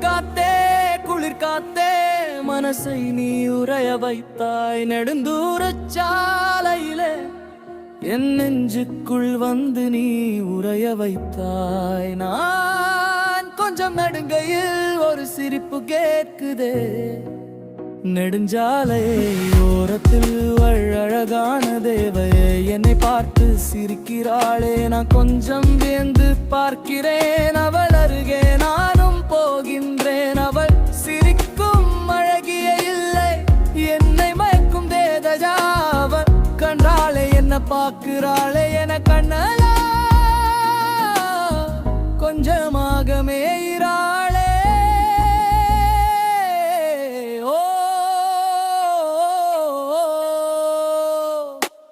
காத்தே குளிர் காத்தே மனசை நீ உரைய வைத்தாய். நெடுந்தூரச் சாலையிலே என் நெஞ்சுக்குள் வந்து நீ உரைய வைத்தாய். நான் கொஞ்சம் நடுங்கையில் ஒரு சிரிப்பு கேட்குதே. நெடுஞ்சாலை ஓரத்தில் அழகான தேவையே என்னை பார்த்து சிரிக்கிறாளே நான் கொஞ்சம் வேந்து பார்க்கிறேன். பாக்குறாளே பார்க்கிறாளே என கண்ணலா. கொஞ்சமாக மேயிறாளே. ஓ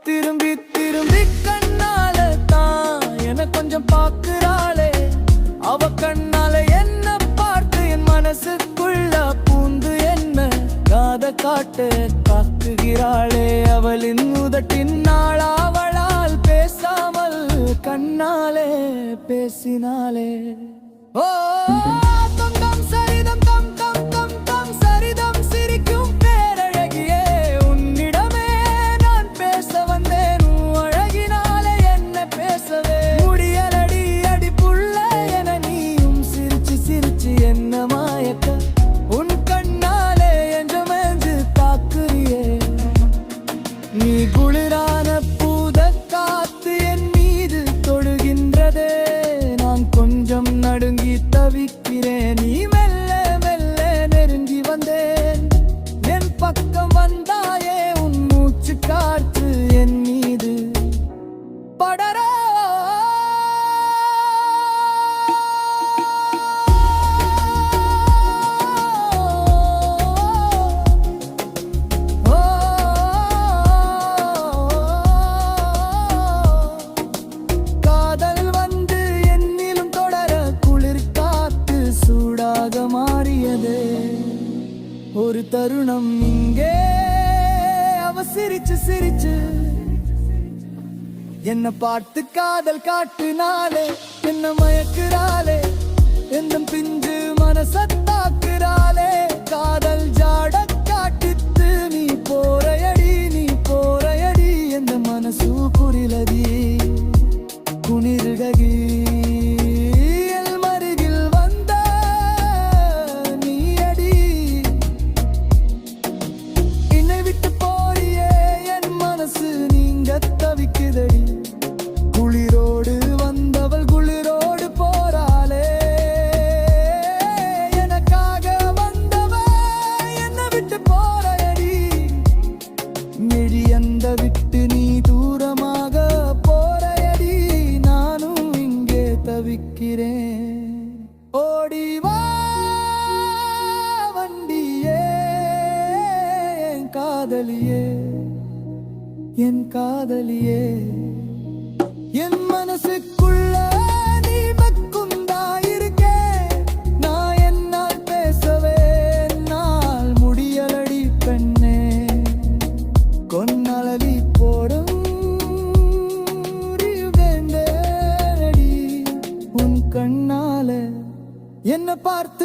திரும்பி திரும்பி கண்ணால தான் என கொஞ்சம் பார்க்கிறாளே. அவ கண்ணால என்ன பார்த்து என் மனசுக்குள்ள பூந்து என்ன காத காட்டு காக்குகிறாளே. அவளின் உதட்டின் நாள் கண்ணாலே பேசினாலே. ஓ தங்கம் சரிதம் தம் ஒரு தருணம் இங்கே. அவ சிரிச்சு. சிரிச்சு என்ன பார்த்து காதல் காட்டுனாலே என்ன மயக்குறாலே எந்த பிஞ்சு மனசத்து காதலியே என் காதலியே. என் மனசுக்குள்ள நீ மக்குந்தாயிருக்கே நான் என்னால் பேசவே என்னால் முடியலடி பெண்ணே. கொன்னலவி போடும் வேண்டடி உன் கண்ணால என்ன பார்த்து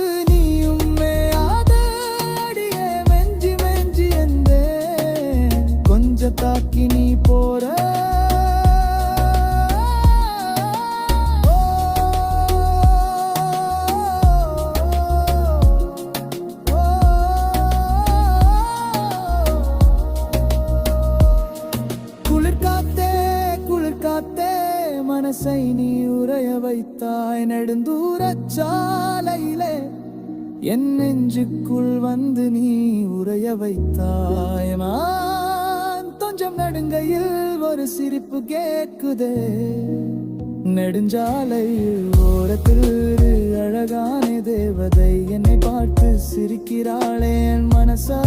மனசை நீ உரைய வைத்தாய். நெடுந்தூரச் சாலையிலே என் நெஞ்சுக்குள் வந்து நீ உரைய வைத்தாய். நான் கொஞ்சம் நடுங்கையில் ஒரு சிரிப்பு கேட்குதே. நெடுஞ்சாலை ஓரத்தில் அழகான தேவதை என்னை பார்த்து சிரிக்கிறாளே. என் மனசா